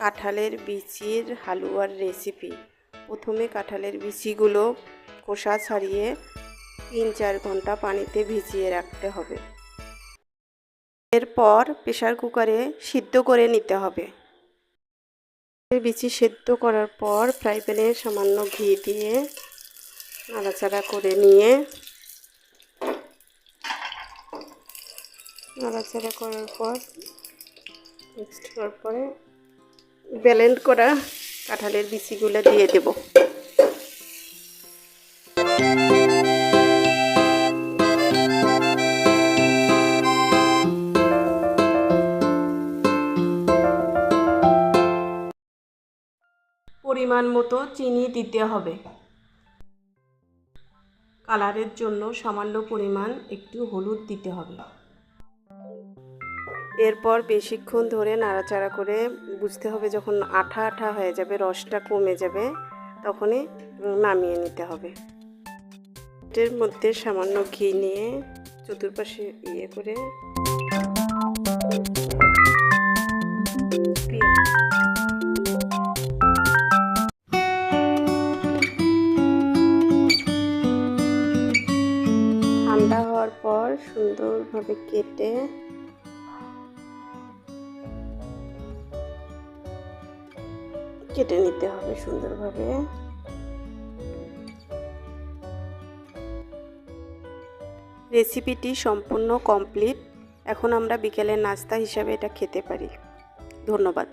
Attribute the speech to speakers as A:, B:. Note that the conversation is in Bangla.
A: কাঁঠালের বিচির হালুয়ার রেসিপি প্রথমে কাঁঠালের বিচিগুলো খোসা ছাড়িয়ে তিন চার ঘণ্টা পানিতে ভিজিয়ে রাখতে হবে। এরপর প্রেশার কুকারে সিদ্ধ করে নিতে হবে। বিচি সেদ্ধ করার পর ফ্রাই প্যানে সামান্য ঘি দিয়ে নাড়াচাড়া করে নিয়ে নাড়াচাড়া করার পর মিক্সড করার পরে ব্যালেন্ড করা কাঁঠালের বিচিগুলো দিয়ে দেব। পরিমাণ মতো চিনি দিতে হবে। কালারের জন্য সামান্য পরিমাণ একটু হলুদ দিতে হবে। এরপর বেশিক্ষণ ধরে নাড়াচাড়া করে বুঝতে হবে যখন আঠা আঠা হয়ে যাবে, রসটা কমে যাবে, তখনই নামিয়ে নিতে হবে। এর মধ্যে সামান্য ঘি নিয়ে চতুর্পাশে ইয়ে করে ঠান্ডা হওয়ার পর সুন্দরভাবে কেটে কেটে নিতে হবে সুন্দরভাবে। রেসিপিটি সম্পূর্ণ কমপ্লিট। এখন আমরা বিকেলের নাস্তা হিসাবে এটা খেতে পারি। ধন্যবাদ।